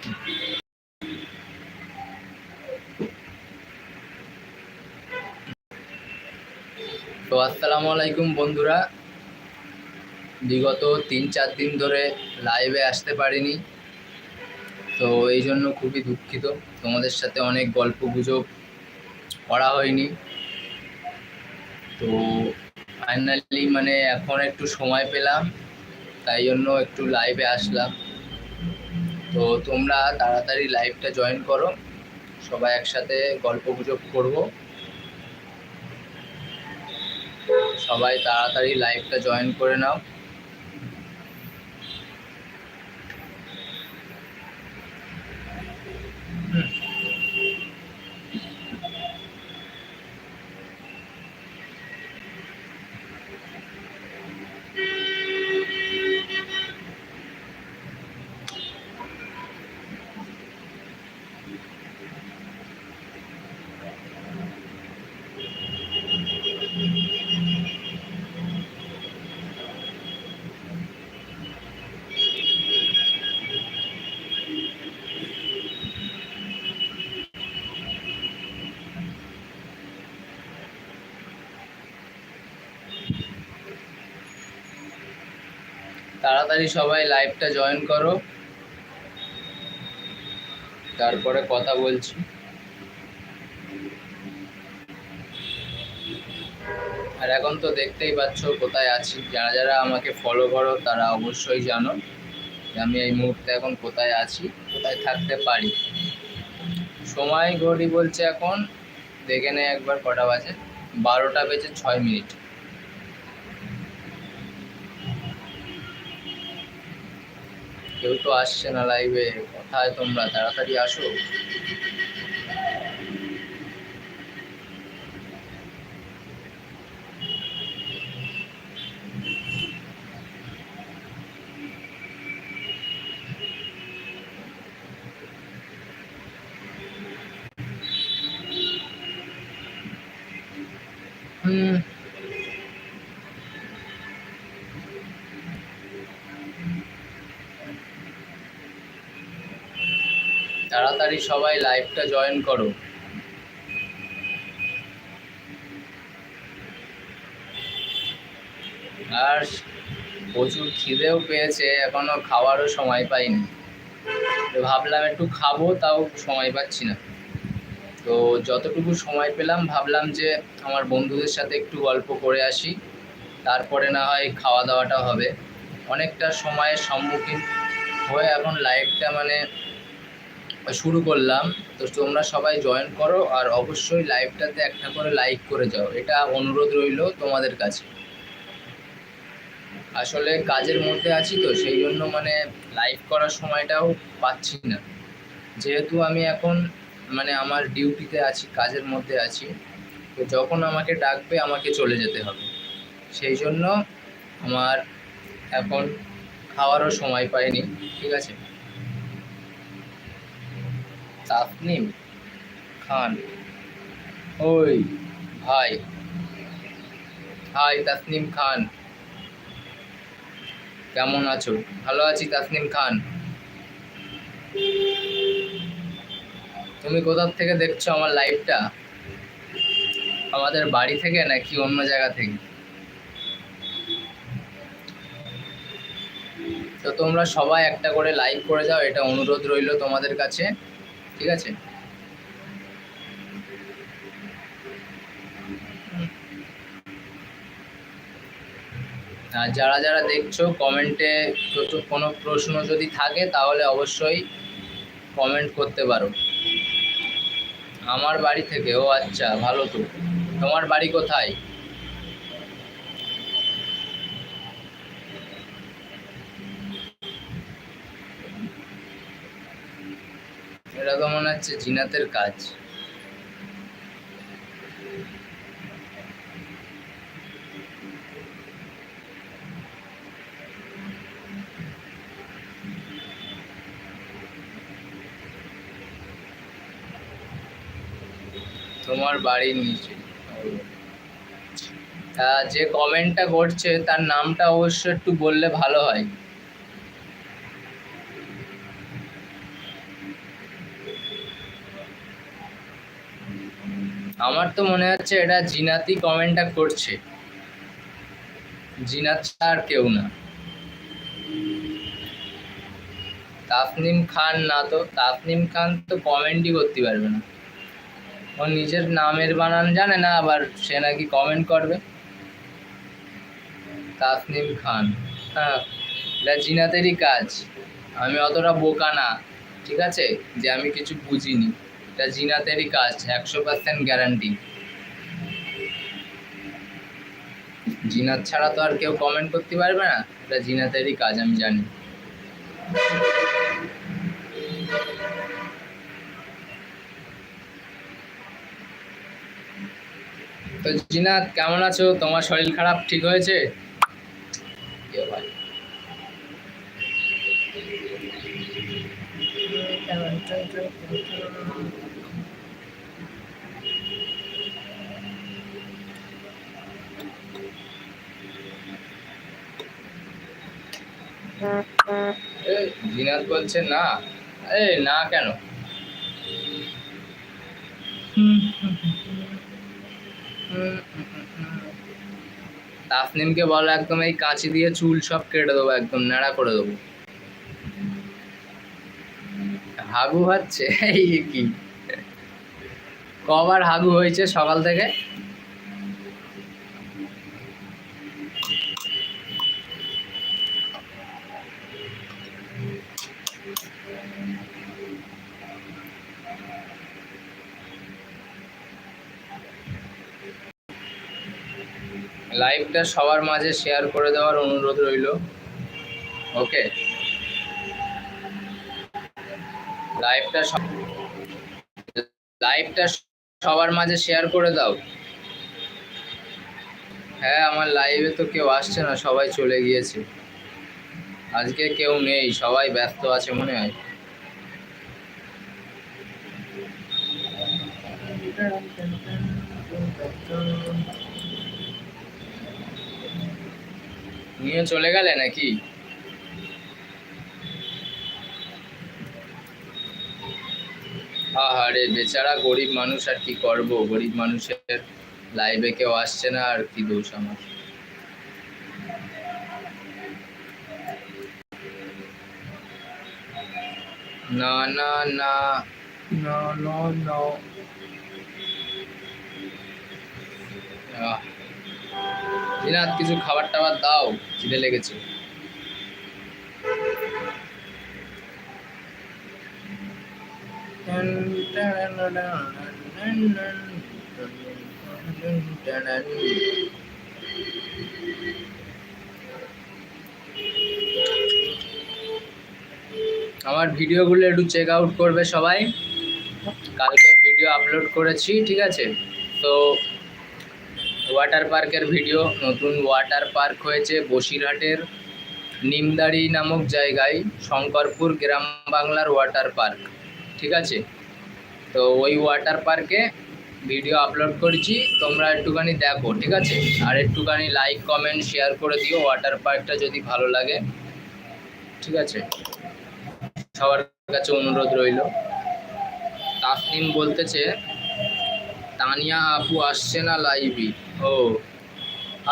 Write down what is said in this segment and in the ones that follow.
তো আসসালামু আলাইকুম বন্ধুরা। বিগত তিন চার দিন ধরে লাইভে আসতে পারিনি। তো এই জন্য খুবই দুঃখিত। তোমাদের সাথে অনেক গল্প গুজব করা হয়নি। তো ফাইনালি মানে এখন একটু সময় পেলাম, তাই জন্য একটু লাইভে আসলাম। তো তোমরা তাড়াতাড়ি লাইভটা জয়েন করো। সবাই একসাথে গল্প গুজব করব। সবাই তাড়াতাড়ি লাইভটা জয়েন করে নাও। তাড়াতাড়ি সবাই লাইভটা জয়েন করো। তারপরে কথা বলছি। আর এখন তো দেখতেই পাচ্ছ কোথায় আছি। যারা যারা আমাকে ফলো করো, তারা অবশ্যই জানো যে আমি এই মুহূর্তে এখন কোথায় আছি, কোথায় থাকতে পারি। সময় ঘড়ি বলছে এখন, দেখে নে একবার কটা বাজে। বারোটা বেজে ছয় মিনিট। কেউ তো আসছে না লাইভে কোথায় তোমরা? তাড়াতাড়ি আসো। তাড়াতাড়ি সবাই লাইভটা জয়েন করো। আর প্রচুর খিদেও পেয়েছে, এখনও খাওয়ারও সময় পাইনি। ভাবলাম একটু খাব, তাও সময় পাচ্ছি না। তো যতটুকু সময় পেলাম, ভাবলাম যে আমার বন্ধুদের সাথে একটু গল্প করে আসি। তারপরে না হয় খাওয়া দাওয়াটা হবে। অনেকটা সময়ের সম্মুখীন হয়ে এখন লাইভটা মানে শুরু করলাম। তো তোমরা সবাই জয়েন করো আর অবশ্যই লাইভটাতে একটা করে লাইক করে যাও। এটা অনুরোধ রইল তোমাদের কাছে। আসলে কাজের মধ্যে আছি তো, সেই জন্য মানে লাইভ করার সময়টাও পাচ্ছি না। যেহেতু আমি এখন মানে আমার ডিউটিতে আছি, কাজের মধ্যে আছি, তো যখন আমাকে ডাকবে আমাকে চলে যেতে হবে। সেই জন্য আমার এখন খাওয়ারও সময় পাইনি, ঠিক আছে? তাসনিম খান। ওই। ভাই। হাই তাসনিম খান। কেমন আছো? ভালো আছি তাসনিম খান। তুমি কোথা থেকে দেখছ আমার লাইভটা আমাদের বাড়ি থেকে নাকি অন্য জায়গা থেকে? তো তোমরা সবাই একটা করে লাইক করে যাও এটা অনুরোধ রইল তোমাদের কাছে। ঠিক আছে? যারা যারা দেখছ কমেন্টে কোনো প্রশ্ন যদি থাকে, তাহলে অবশ্যই কমেন্ট করতে পারো। আমার বাড়ি থেকে, ও আচ্ছা ভালো তো। তোমার বাড়ি কোথায়? তো মনে হচ্ছে জিনাতের কাজ। তোমার বাড়ির নিচে। যে কমেন্টটা করছে তার নামটা অবশ্য একটু বললে ভালো হয়। আমার তো মনে হচ্ছে এটা জিনাতি কমেন্টটা করছে। জিনাত আর কেউ না। তাসনিম খান না তো তাসনিম খান তো কমেন্টই করতে পারবে না। ও নিজের নামের বানান জানে না, আবার সে নাকি কমেন্ট করবে। তাসনিম খান হ্যাঁ এটা জিনাতেরই কাজ। আমি অতটা বোকা না, ঠিক আছে? যে আমি কিছু বুঝিনি। এটা জিনাতেরই কাজ, একশো পার্সেন্ট গ্যারান্টি জিনাত ছাড়া তো আর কেউ কমেন্ট করতে পারবে না, এটা জিনাতেরই কাজ, আমি জানি। তো জিনাত, কেমন আছো? তোমার শরীর খারাপ ঠিক হয়েছে। জিনাত বলছে না। এই না কেন? তাসনিমকে বলো একদম এই কাঁচি দিয়ে চুল সব কেটে দেবো, একদম ন্যাড়া করে দেবো। হাগু হচ্ছে? এই কি? কবার হাগু হয়েছে সকাল থেকে? লাইভটা সবার মাঝে শেয়ার করে দেওয়ার অনুরোধ রইল। ওকে লাইভটা লাইভটা সবার মাঝে শেয়ার করে দাও। হ্যাঁ আমার লাইভে তো কেউ আসছে না, সবাই চলে গিয়েছে। আজকে কেউ নেই, সবাই ব্যস্ত আছে মনে হয়। নিয়ে চলে গেলে নাকি? আহারে বেচারা গরিব মানুষ আর কি করব? গরিব মানুষের লাইভে কেউ আসছে না আর কি দোষ আমার? না না না। no no আহ। দিনাত কিছু খাবার টাবার দাও খিদে লেগেছে। আমার ভিডিওগুলো একটু চেক আউট করবে সবাই। কালকে ভিডিও আপলোড করেছি ঠিক আছে? তো ওয়াটার পার্কের ভিডিও। নতুন ওয়াটার পার্ক হয়েছে বসিরহাটের নিমদাড়ি নামক জায়গায়, শঙ্করপুর গ্রাম বাংলার ওয়াটার পার্ক। ঠিক আছে? তো ওই ওয়াটার পার্কে ভিডিও আপলোড করেছি, তোমরা একটুখানি দেখো, ঠিক আছে? আর একটুখানি লাইক কমেন্ট শেয়ার করে দিও, ওয়াটার পার্কটা যদি ভালো লাগে। ঠিক আছে? সবার কাছে অনুরোধ রইল। তাসনিম বলতেছে, তানিয়া আপু আসছে না লাইভই ও,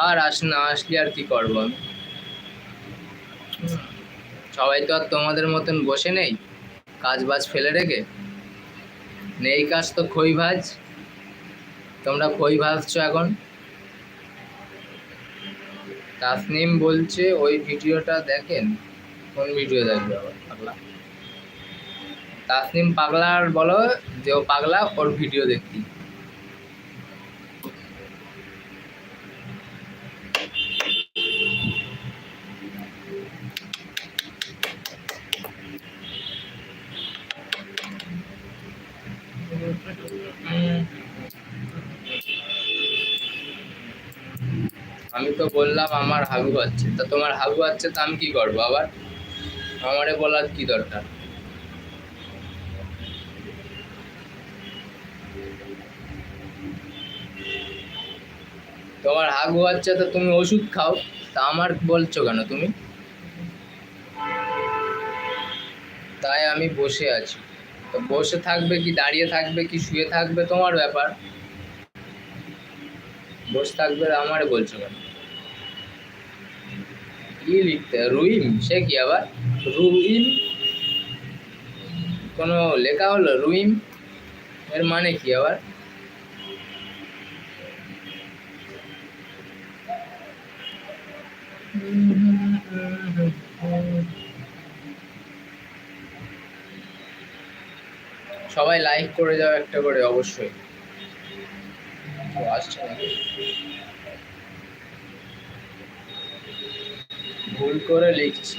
আর আস না, আসলে আর কি করব সবাই তো আর তোমাদের মতন বসে নেই? কাজ বাজ ফেলে রেখে? নেই কাজ তো খই ভাজ। তোমরা খই ভাজছো এখন? তাসনিম বলছে, ওই ভিডিওটা দেখেন। কোন ভিডিও দেখবে আবার? পাগলা। তাসনিম পাগলার বলো যে ও পাগলা, ওর ভিডিও দেখতি আমি তো বললাম, আমার হাগু হচ্ছে তা তোমার হাগু হচ্ছে তা আমি কি করব আবার? আমারে বলার কি দরকার? তোমার হাগু হচ্ছে তো তুমি ওষুধ খাও। তা আমার বলছো কেন তুমি? তাই আমি বসে আছি। তো বসে থাকবে কি, দাঁড়িয়ে থাকবে কি, শুয়ে থাকবে তোমার ব্যাপার? বসে থাকবে আমারে বলছো কেন? কি লিখতে রুইম, সে কি আবার? রুইম? কোনো লেখা হলো? রুইম? এর মানে কি আবার? সবাই লাইক করে যাও একটা করে, অবশ্যই। আসছে নাকি? ভুল করে লিখছি।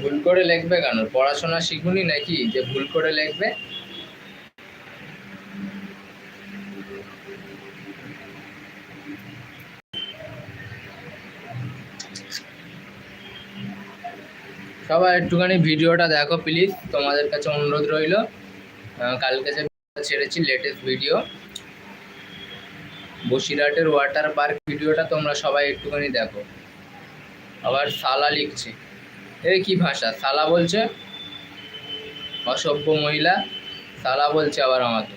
ভুল করে লিখবে কেন? পড়াশোনা শিখুনি নাকি যে ভুল করে লিখবে? সবাই একটুখানি ভিডিওটা দেখো প্লিজ তোমাদের কাছে অনুরোধ রইল। কালকে যে ছেড়েছি লেটেস্ট ভিডিও বসিরহাটের ওয়াটার পার্ক ভিডিওটা তোমরা সবাই একটুখানি দেখো। আবার সালা লিখছে। এই কি ভাষা? সালা বলছে, অসভ্য মহিলা, সালা বলছে আবার আমাকে।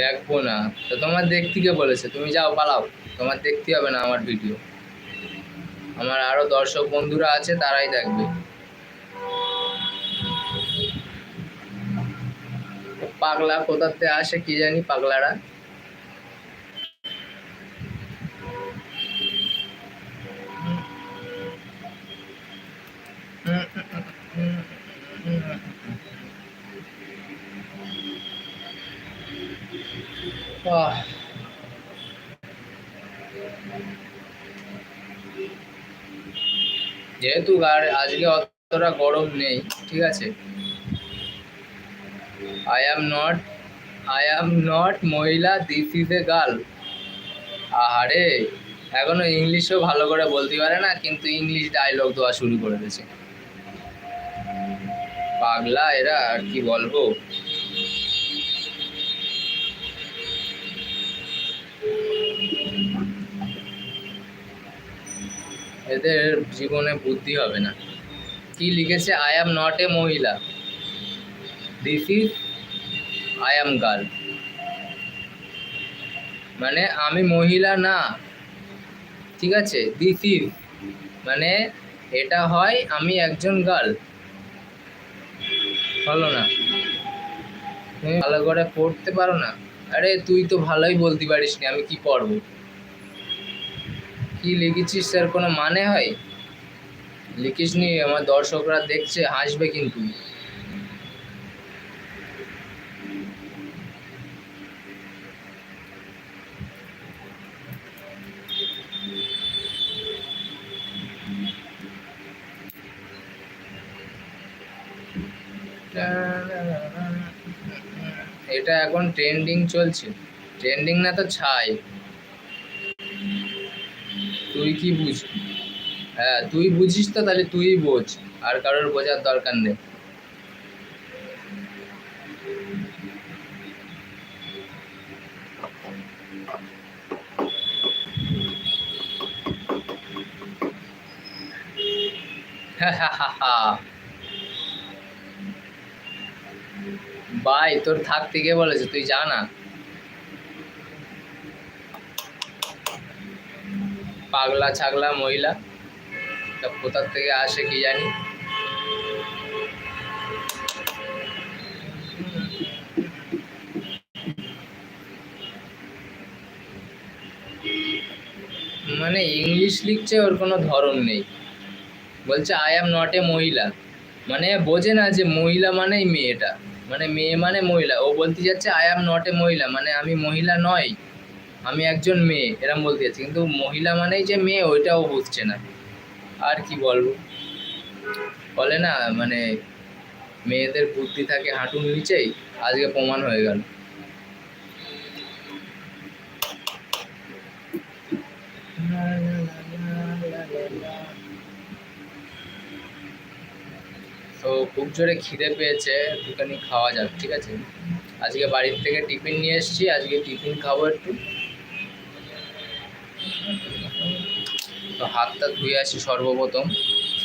দেখব না। তো তোমার দেখতে বলেছে? তুমি যাও, পালাও। তোমার দেখতে হবে না আমার ভিডিও আমার আরও দর্শক বন্ধুরা আছে, তারাই দেখবে। পাগলা কোথাতে আসে কি জানি, পাগলারা। আহ যেহেতু আজকে অতটা গরম নেই, ঠিক আছে? I am not I am not মহিলা দিস ইজ এ গার্ল আহারে, এখনও ইংলিশও ভালো করে বলতে পারে না, কিন্তু ইংলিশ ডায়লগ দেওয়া শুরু করে দিয়েছে। পাগলা এরা, আর কি বলব? এদের জীবনে বুদ্ধি হবে না। কি লিখেছে? আই অ্যাম নট এ মহিলা। This is I am girl মানে আমি মহিলা না। ঠিক আছে? দিস ইজ মানে এটা হয় আমি একজন গার্ল হলো না। তুমি ভালো করে পড়তে পারো না। আরে, তুই তো ভালোই বলতে পারিস নি আমি কি পড়ব? কি লিখেছিস স্যার, কোনো মানে হয়? লিখিস নি আমার দর্শকরা দেখছে, হাসবে কিন্তু। এটা এখন ট্রেন্ডিং চলছে। ট্রেন্ডিং না তো ছাই। তুই কি বুঝ হ্যাঁ তুই বুঝিস তো, তাহলে তুই বোঝ। আর কারোর বোঝার দরকার নেই। ভাই, তোর থাকতে কে বলেছে? তুই যা না পাগলা, ছাগলা, মহিলা। তা কোথার থেকে আসে কি জানি। মানে ইংলিশ লিখছে ওর কোনো ধরন নেই। বলছে আই অ্যাম নট এ মহিলা। মানে বোঝে না যে মহিলা মানেই মেয়েটা। মানে মেয়ে মানে মহিলা। ও বলতে যাচ্ছে আই অ্যাম নট এ মহিলা। মানে আমি মহিলা নয়। আমি একজন মেয়ে, এরম বলতে যাচ্ছে। কিন্তু মহিলা মানেই যে মেয়ে, ওইটাও বুঝছে না। আর কি বলব? বলে না মানে মেয়েদের বুদ্ধি থাকে হাঁটুর নিচেই, আজকে প্রমাণ হয়ে গেল। তো খুব জোরে খিদে পেয়েছে, একটুখানি খাওয়া যাক, ঠিক আছে? আজকে বাড়ির থেকে টিফিন নিয়ে এসেছি, আজকে টিফিন খাব একটু। তো হাতটা ধুয়ে আসি সর্বপ্রথম।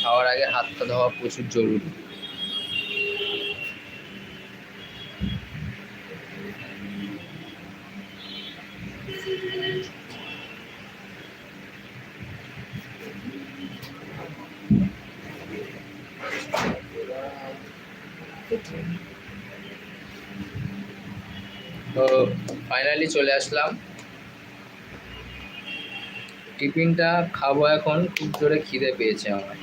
খাওয়ার আগে হাতটা ধোয়া প্রচুর জরুরি। তো ফাইনালি চলে আসলাম। টিফিনটা খাব এখন, খুব জোরে খিদে পেয়েছে আমার।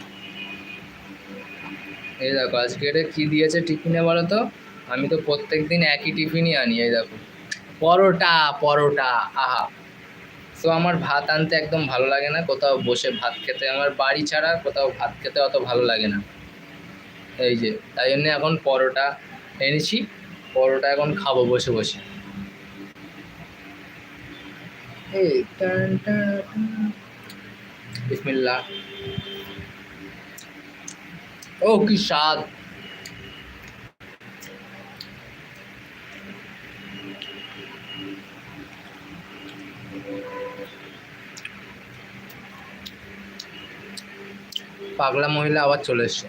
এই দেখো, আজকে এটা কী দিয়েছে টিফিনে বলো তো আমি তো প্রত্যেক দিন একই টিফিনই আনি, এই দেখো। পরোটা পরোটা, আহা। তো আমার ভাত আনতে একদম ভালো লাগে না, কোথাও বসে ভাত খেতে, আমার বাড়ি ছাড়া কোথাও ভাত খেতে অত ভালো লাগে না। এই যে, তাই জন্য এখন পরোটা এনেছি, পরোটা এখন খাব বসে বসে। এই, টান টান টান। বিসমিল্লাহ ও কি স্বাদ পাগলা মহিলা আবার চলে এসছে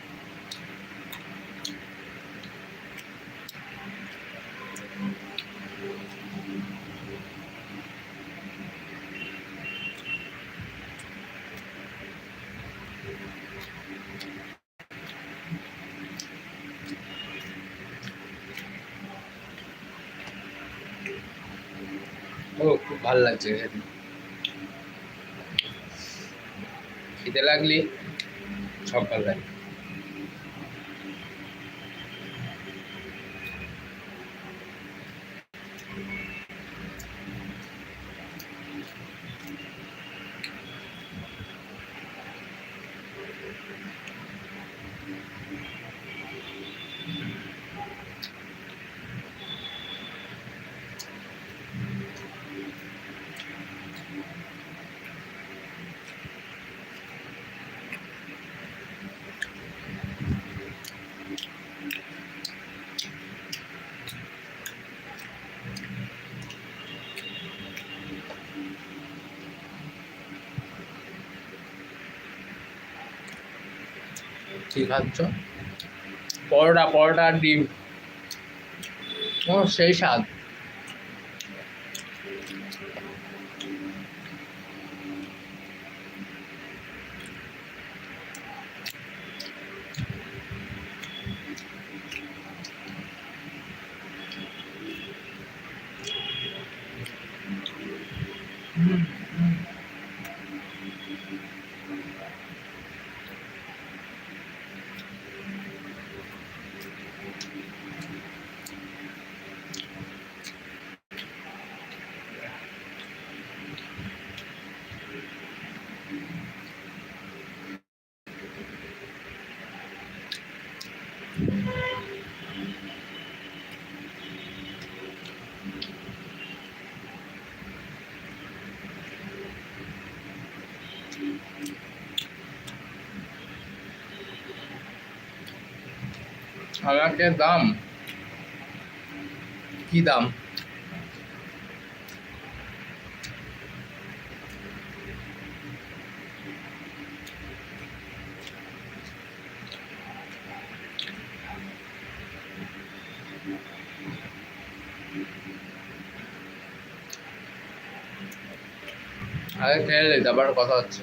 ও খুব ভালো লাগছে খেতে। খিদে লাগলে? সব ভালো লাগে কি খাচ্ছ পরোটা পরোটা আর ডিম। ও সেই স্বাদ। আমাকে দাম? কি দাম? আগে খেয়ে নিই তারপর কথা হচ্ছে।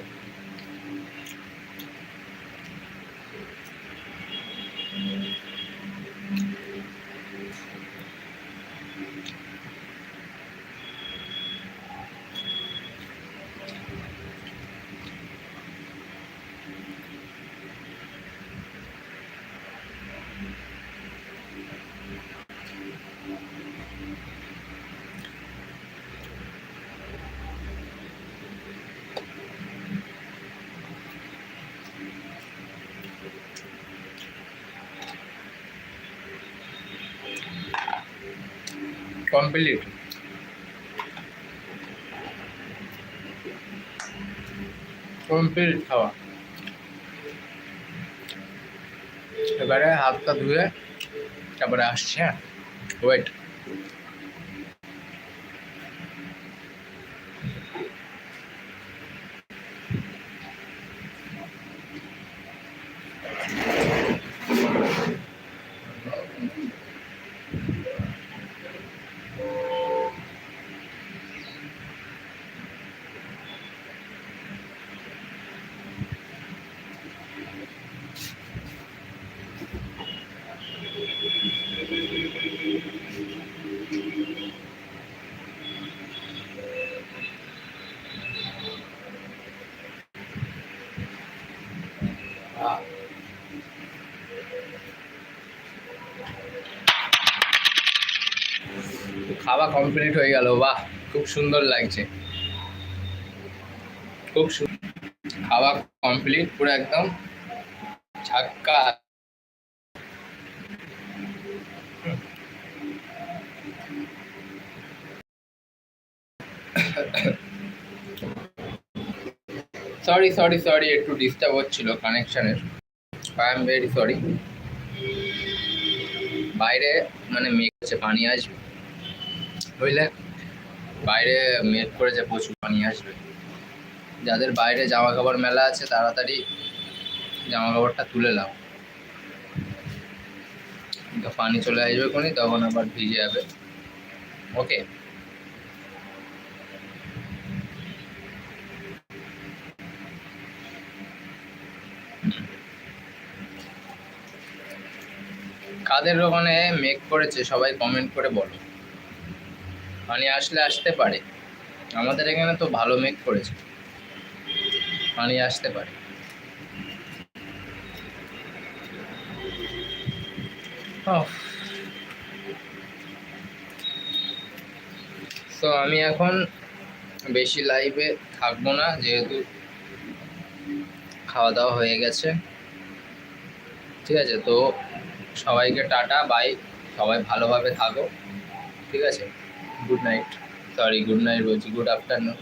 কমপ্লিট। কমপ্লিট খাওয়া। এবারে হাতটা ধুয়ে তারপরে আসছে হ্যাঁ? ওয়েট খাওয়া কমপ্লিট হয়ে গেল, বাহ, খুব সুন্দর লাগছে। খুব খাওয়া কমপ্লিট পুরো একদম ঝাক্কা। সরি সরি সরি একটু ডিস্টার্ব হচ্ছিল কানেকশনের আই এম ভেরি সরি বাইরে মানে মেঘ হচ্ছে, পানি আসবে। বুঝলে বাইরে মেঘ করেছে প্রচুর পানি আসবে। যাদের বাইরে জামা কাপড় মেলা আছে, তাড়াতাড়ি জামা কাপড়টা তুলে নাও। পানি চলে আসবে কোনি তখন আবার ভিজে যাবে। ওকে? কাদের ওখানে মেঘ করেছে, সবাই কমেন্ট করে বলো। পানি আসলে আসতে পারে। আমাদের এখানে তো ভালো মেঘ করেছে। পানি আসতে পারে। তো আমি এখন বেশি লাইভে থাকব না, যেহেতু খাওয়া দাওয়া হয়ে গেছে। ঠিক আছে, তো সবাইকে টাটা, বাই। সবাই ভালোভাবে থাকো। ঠিক আছে? Good night sorry good night বলছি গুড আফটারনুন